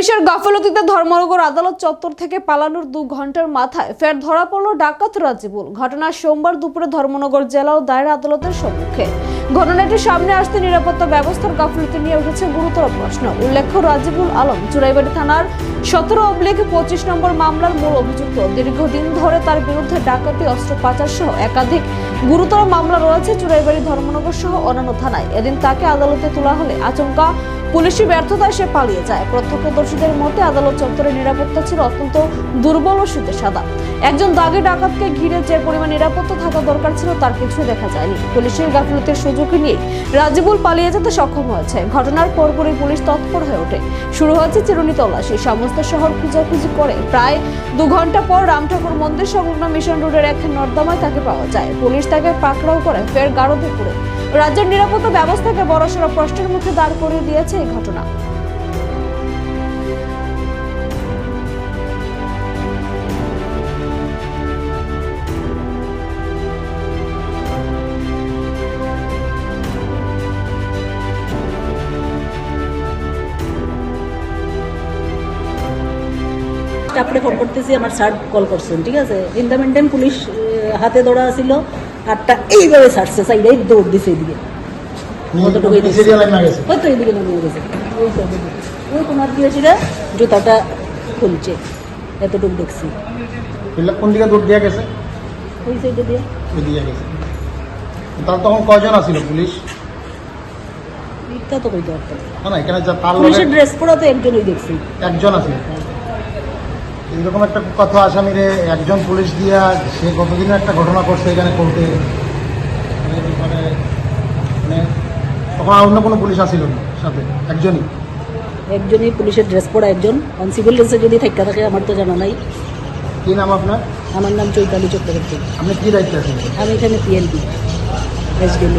পুলিশের গাফলতিতে ধর্মনগর আদালত চত্বর থেকে পালানোর দু ঘণ্টার মাথায় ফের ধরা পড়ল ডাকাত রাজিবুল। ঘটনা সোমবার দুপুরে ধর্মনগর জেলা ও দায়রা আদালতের সম্মুখে। ঘটনাটি সামনে আসতে নিরাপত্তা ব্যবস্থার গাফলতি নিয়ে উঠেছে গুরুতর প্রশ্ন। উল্লেখ্য, রাজিবুল আলম চুরাইবাড়ি থানার সতেরো অব্লিক পঁচিশ নম্বর মামলার মূল অভিযুক্ত। দীর্ঘদিন ধরে তার বিরুদ্ধে ডাকাতি অস্ত্র পাচার সহ একাধিক গুরুতর মামলা রয়েছে চুরাইবাড়ি ধর্মনগর সহ অন্যান্য থানায়। এদিন তাকে আদালতে তোলা হলে আচমকা পুলিশি ব্যর্থতায় সে পালিয়ে যায়। প্রত্যক্ষদর্শীদের মতে আদালত চত্বরের নিরাপত্তা ছিল অত্যন্ত দুর্বল ও সুতে সাদা। একজন দাগে ডাকাতকে ঘিরে যে পরিমাণ নিরাপত্তা থাকা দরকার ছিল, তার কিছুই দেখা যায়নি। পুলিশের গাফিলতির সুযোগ নিয়ে রাজিবুল পালিয়ে যেতে সক্ষম হয়েছে। ঘটনার পরপরই পুলিশ তৎপর হয়ে ওঠে। শুরু হয়েছে চিরুনি তল্লাশি। সমস্ত শহর খুঁজাখুঁজি করে প্রায় দু ঘণ্টা পর রামঠাকুর মন্দির সংলগ্ন মিশন রোডের এক নর্দমায় তাকে পাওয়া যায়। পুলিশ তাকে পাকড়াও করে ফের গারদে পুরে রাজ্যের নিরাপত্তা ব্যবস্থাকে বড়সড় প্রশ্নের মুখে দাঁড় করিয়ে দিয়েছে এই ঘটনা। আপনি ফোন করতেছি আমার স্যার কল করছেন ঠিক আছে? ইন দ্য মেনটেন পুলিশ হাতে দৌড়া ছিল আরটা এইভাবে ছাড়ছে সাইডে দৌড় দিছে এইদিকে হয়তো গেছে। ওই দিয়েছিল জুতাটা খুলছে। এতটুকু দেখছি। কোন দিকে দৌড় দিয়া গেছে? ওই সাইডে দিয়ে। দিয়ে গেছে। তাহলে তখন কয়জন আছিল পুলিশ? মিথ্যা তো কইতে পারতাম। না। এখানে যা তার পুলিশের ড্রেস পরা তো একজনই দেখছি। একজন আছে এইরকম একটা কথা আসামিরে একজন পুলিশ দিয়া সে গতদিনে একটা ঘটনা করছে এখানে কোর্টে? মানে মানে মানে তখন আর অন্য কোনো পুলিশ আসিল না সাথে? একজনই? একজনই পুলিশের ড্রেস পরা একজন। সিভিল ড্রেসে যদি থাকা থাকে আমার তো জানা নাই। কি নাম আপনার? আমার নাম চৈতালি চক্রবর্তী। আপনি কি দায়িত্বে আছেন? আমি এখানে পিএনপি এসডিএম